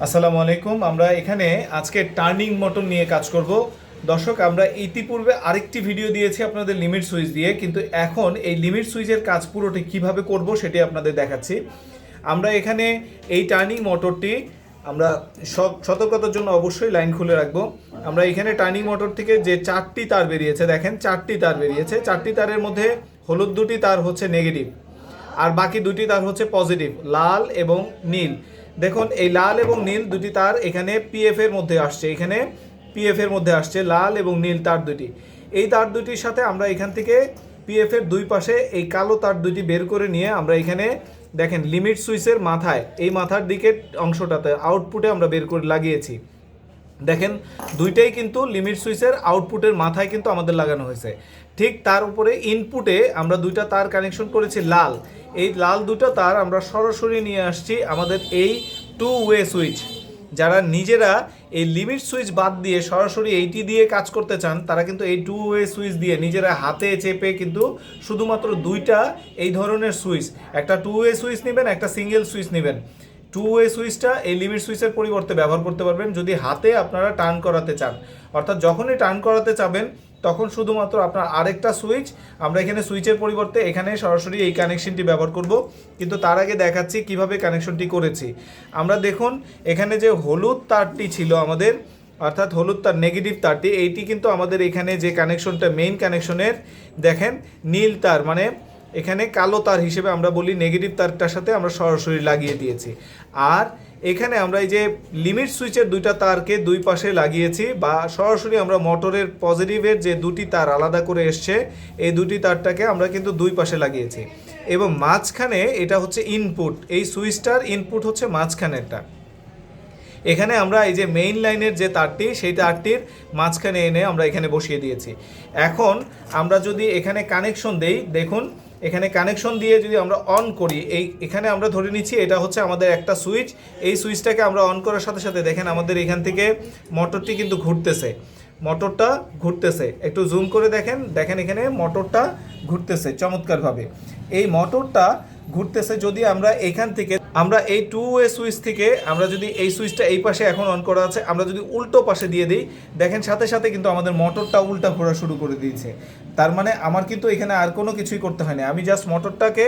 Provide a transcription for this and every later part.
আসসালামু আলাইকুম। আমরা এখানে আজকে টার্নিং মোটর নিয়ে কাজ করব। দর্শক, আমরা ইতিপূর্বে আরেকটি ভিডিও দিয়েছি আপনাদের লিমিট সুইচ দিয়ে, কিন্তু এখন এই লিমিট সুইচের কাজ পুরোটি কীভাবে করব সেটি আপনাদের দেখাচ্ছি। আমরা এখানে এই টার্নিং মোটরটি আমরা সতর্কতার জন্য অবশ্যই লাইন খুলে রাখব। আমরা এখানে টার্নিং মোটর থেকে যে চারটি তার বেরিয়েছে, দেখেন, চারটি তার বেরিয়েছে। চারটি তারের মধ্যে হলুদ দুটি তার হচ্ছে নেগেটিভ আর বাকি দুটি তার হচ্ছে পজিটিভ লাল এবং নীল। দেখুন, এই লাল এবং নীল দুটি তার এখানে পিএফ এর মধ্যে আসছে। এখানে পিএফ এর মধ্যে আসছে লাল এবং নীল তার দুটি। এই তার দুটির সাথে আমরা এখান থেকে পিএফ এর দুই পাশে এই কালো তার দুটি বের করে নিয়ে আমরা এখানে দেখেন লিমিট সুইচের মাথায়, এই মাথার দিকের অংশটাতে আউটপুটে আমরা বের করে লাগিয়েছি। দেখেন, দুইটাই কিন্তু লিমিট সুইচের আউটপুটের মাথায় কিন্তু আমাদের লাগানো হয়েছে। ঠিক তার উপরে ইনপুটে আমরা দুইটা তার কানেকশন করেছি, লাল। এই লাল দুটো তার আমরা সরাসরি নিয়ে আসছি আমাদের এই টু ওয়ে সুইচ যারা নিজেরা এই লিমিট সুইচ বাদ দিয়ে সরাসরি এইটি দিয়ে কাজ করতে চান, তারা কিন্তু এই টু ওয়ে সুইচ দিয়ে নিজেরা হাতে চেপে কিন্তু শুধুমাত্র দুইটা এই ধরনের সুইচ একটা টু ওয়ে সুইচ নেবেন, একটা সিঙ্গেল সুইচ নেবেন। টু ওয়ে সুইচটা এই লিমিট সুইচের পরিবর্তে ব্যবহার করতে পারবেন যদি হাতে আপনারা টার্ন করাতে চান। অর্থাৎ যখনই টার্ন করাতে চাবেন, তখন শুধুমাত্র আপনার আরেকটা সুইচ আমরা এখানে সুইচের পরিবর্তে এখানে সরাসরি এই কানেকশনটি ব্যবহার করব। কিন্তু তার আগে দেখাচ্ছি কীভাবে কানেকশনটি করেছি। আমরা দেখুন, এখানে যে হলুদ তারটি ছিল আমাদের, অর্থাৎ হলুদ তার নেগেটিভ তারটি, এইটি কিন্তু আমাদের এখানে যে কানেকশনটা মেইন কানেকশনের দেখেন নীল তার মানে এখানে কালো তার হিসেবে আমরা বলি নেগেটিভ তারটার সাথে আমরা সরাসরি লাগিয়ে দিয়েছি। আর এখানে আমরা এই যে লিমিট সুইচের দুইটা তারকে দুই পাশে লাগিয়েছি বা সরাসরি আমরা মোটরের পজিটিভের যে দুটি তার আলাদা করে এসছে, এই দুটি তারটাকে আমরা কিন্তু দুই পাশে লাগিয়েছি। এবং মাঝখানে এটা হচ্ছে ইনপুট এই সুইচটার ইনপুট হচ্ছে মাঝখানেরটা। এখানে আমরা এই যে মেইন লাইনের যে তারটি, সেই তারটির মাঝখানে এনে আমরা এখানে বসিয়ে দিয়েছি। এখন আমরা যদি এখানে কানেকশন দেই, দেখুন এখানে কানেকশন দিয়ে যদি আমরা অন করি, এই এখানে আমরা ধরে নিচ্ছি এটা হচ্ছে আমাদের একটা সুইচ এই সুইচটাকে আমরা অন করার সাথে সাথে দেখেন আমাদের এখান থেকে মোটরটি কিন্তু ঘুরতেছে। মোটরটা ঘুরতেছে। একটু জুম করে দেখেন। দেখেন এখানে মোটরটা ঘুরতেছে চমৎকারভাবে। এই মোটরটা ঘুরতেছে যদি আমরা এখান থেকে, আমরা এই টু ওয়ে সুইচ থেকে, আমরা যদি এই সুইচটা এই পাশে এখন অন করা আছে, আমরা যদি উল্টো পাশে দিয়ে দিই, দেখেন সাথে সাথে কিন্তু আমাদের মোটরটা উল্টা ঘোরা শুরু করে দিয়েছে। তার মানে আমার কিন্তু এখানে আর কোনো কিছুই করতে হয়নি আমি জাস্ট মোটরটাকে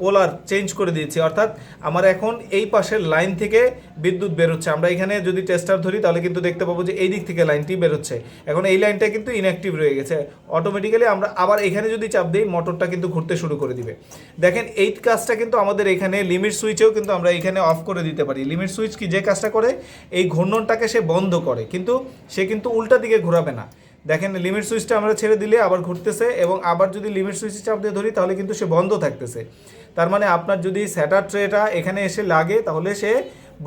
পোলার চেঞ্জ করে দিয়েছি। অর্থাৎ আমার এখন এই পাশের লাইন থেকে বিদ্যুৎ বেরোচ্ছে। আমরা এখানে যদি টেস্টার ধরি, তাহলে কিন্তু দেখতে পাবো যে এই দিক থেকে লাইনটি বেরোচ্ছে। এখন এই লাইনটা কিন্তু ইনঅ্যাক্টিভ রয়ে গেছে। অটোমেটিক্যালি আমরা আবার এখানে যদি চাপ দিই মোটরটা কিন্তু ঘুরতে শুরু করে দিবে। দেখেন, এই কাজটা কিন্তু আমাদের এখানে লিমিট সুইচেও কিন্তু আমরা এখানে অফ করে দিতে পারি। লিমিট সুইচ কি যে কাজটা করে? এই ঘূর্ণনটাকে সে বন্ধ করে। কিন্তু সে কিন্তু উল্টা দিকে ঘোরাবে না। দেখেন লিমিট সুইচটা আমরা ছেড়ে দিলে আবার ঘুরতেছে এবং আবার যদি লিমিট সুইচ চাপ দিয়ে ধরি, তাহলে কিন্তু সে বন্ধ থাকতেছে। তার মানে আপনার যদি স্যাটার ট্রেটা এখানে এসে লাগে, তাহলে সে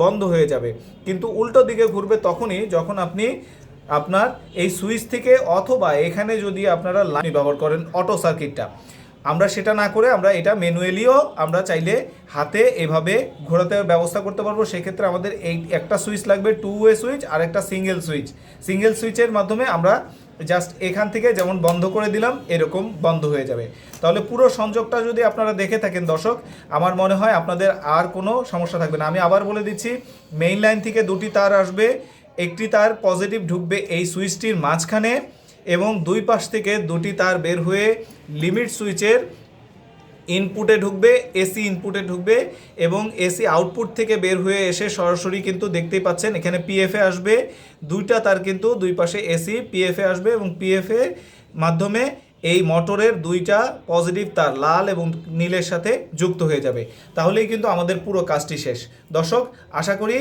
বন্ধ হয়ে যাবে। কিন্তু উল্টো দিকে ঘুরবে তখনই যখন আপনি আপনার এই সুইচ থেকে অথবা এখানে যদি আপনারা লাইন ব্যবহার করেন অটো সার্কিটটা। আমরা সেটা না করে আমরা এটা ম্যানুয়ালিও আমরা চাইলে হাতে এভাবে ঘোরাতে ব্যবস্থা করতে পারব। সেক্ষেত্রে আমাদের এই একটা সুইচ লাগবে টু ওয়ে সুইচ আর একটা সিঙ্গেল সুইচ। সিঙ্গেল সুইচের মাধ্যমে আমরা জাস্ট এখান থেকে যেমন বন্ধ করে দিলাম, এরকম বন্ধ হয়ে যাবে। তাহলে পুরো সংযোগটা যদি আপনারা দেখে থাকেন দর্শক, আমার মনে হয় আপনাদের আর কোনো সমস্যা থাকবে না। আমি আবার বলে দিচ্ছি মেইন লাইন থেকে দুটি তার আসবে, একটি তার পজিটিভ ঢুকবে এই সুইচটির মাঝখানে এবং দুই পাশ থেকে দুটি তার বের হয়ে লিমিট সুইচের ইনপুটে ঢুকবে এসি ইনপুটে ঢুকবে এবং এসি আউটপুট থেকে বের হয়ে এসে সরাসরি কিন্তু দেখতেই পাচ্ছেন, এখানে পিএফএ আসবে। দুইটা তার কিন্তু দুই পাশে এসি পিএফএ আসবে এবং পিএফএ মাধ্যমে এই মোটরের দুইটা পজিটিভ তার লাল এবং নীলের সাথে যুক্ত হয়ে যাবে। তাহলেই কিন্তু আমাদের পুরো কাজটি শেষ। দর্শক, আশা করি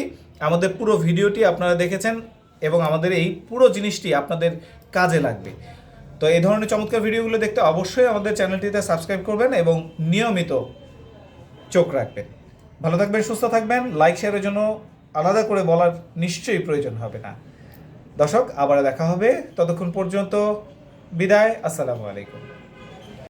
আমাদের পুরো ভিডিওটি আপনারা দেখেছেন এবং আমাদের এই পুরো জিনিসটি আপনাদের কাজে লাগবে। তো এই ধরনের চমৎকার ভিডিওগুলো দেখতে অবশ্যই আমাদের চ্যানেলটিতে সাবস্ক্রাইব করবেন এবং নিয়মিত চোখ রাখবেন। ভালো থাকবেন, সুস্থ থাকবেন, লাইক, শেয়ারের জন্য আলাদা করে বলার নিশ্চয়ই প্রয়োজন হবে না। দর্শক আবার দেখা হবে ততক্ষণ পর্যন্ত বিদায়, আসসালামু আলাইকুম।